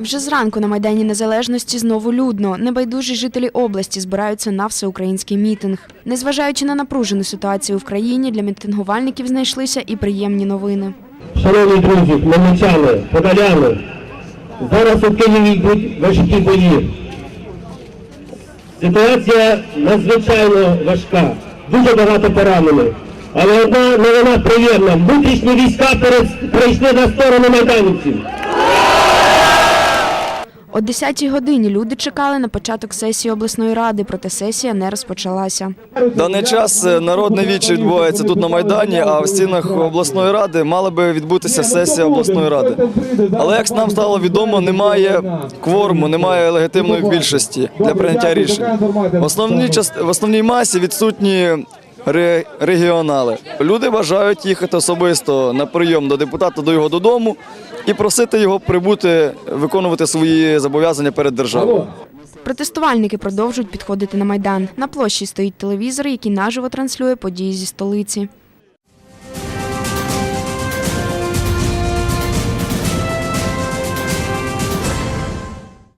Вже зранку на Майдані Незалежності знову людно. Небайдужі жителі області збираються на всеукраїнський мітинг. Незважаючи на напружену ситуацію в країні, для мітингувальників знайшлися і приємні новини. Шановні друзі, хмельничани, подоляни, зараз у Києві йдуть важкі бої. Ситуація надзвичайно важка, дуже багато поранених. Але одна новина приємна. Внутрішні війська перейшли на сторону майданівців. О 10-й годині люди чекали на початок сесії обласної ради, проте сесія не розпочалася. Даний час е, народне віче відбувається тут на Майдані, а в стінах обласної ради мала би відбутися сесія обласної ради. Але як нам стало відомо, немає кворуму, немає легітимної більшості для прийняття рішень. В основній в основній масі відсутні ре- регіонали. Люди бажають їхати особисто на прийом до депутата до його додому і просити його прибути виконувати свої зобов'язання перед державою. Протестувальники продовжують підходити на Майдан. На площі стоїть телевізор, який наживо транслює події зі столиці.